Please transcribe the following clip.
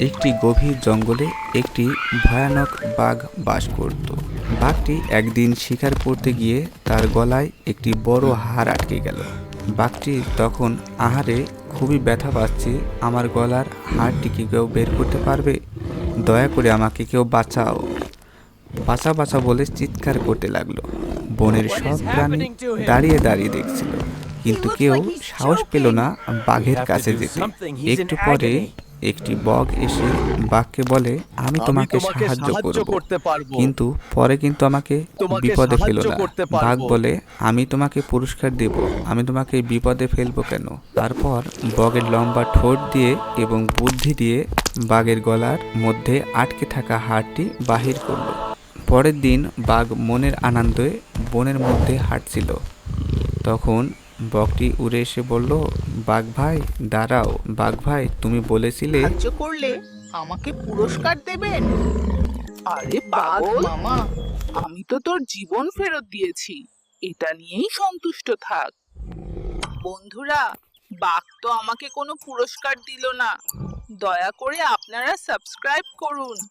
একটি গভীর জঙ্গলে একটি ভয়ানক বাঘ বাস করত। বাঘটি একদিন শিকার করতে গিয়ে তার গলায় একটি বড় হাড় আটকে গেল। বাঘটি তখন আহারে খুবই ব্যথা পাচ্ছে। আমার গলার হাড়টি কি কেউ বের করতে পারবে? দয়া করে আমাকে কেউ বাঁচাও। বাঁচা বাঁচা বলে চিৎকার করতে লাগল। বনের সব প্রাণী দাঁড়িয়ে দাঁড়িয়ে দেখছিল। কিন্তু কেউ সাহস পেল না বাঘের কাছে যেতে। একটু পরে একটি বগ এসে বাঘকে বলে আমি তোমাকে সাহায্য করব। কিন্তু পরে কিন্তু আমাকে বিপদে ফেলো না। বাঘ বলে আমি তোমাকে পুরস্কার দেব। আমি তোমাকে বিপদে ফেলব কেন? তারপর বগের লম্বা ঠোঁট দিয়ে এবং বুদ্ধি দিয়ে বাঘের গলার মধ্যে আটকে থাকা হাড়টি বাহির করল। পরের দিন বাঘ মনের আনন্দে বনের মধ্যে হাঁটছিল। তখন বকটি উড়ে এসে বলল বাঘ ভাই দাঁড়াও। বাঘ ভাই তুমি বলেছিলে সাহায্য করলে আমাকে পুরস্কার দেবেন। আরে বাঘ মামা আমি তো তোর জীবন ফেরত দিয়েছি। এটা নিয়েই সন্তুষ্ট থাক। বন্ধুরা বাঘ তো আমাকে কোনো পুরস্কার দিল না। দয়া করে আপনারা সাবস্ক্রাইব করুন।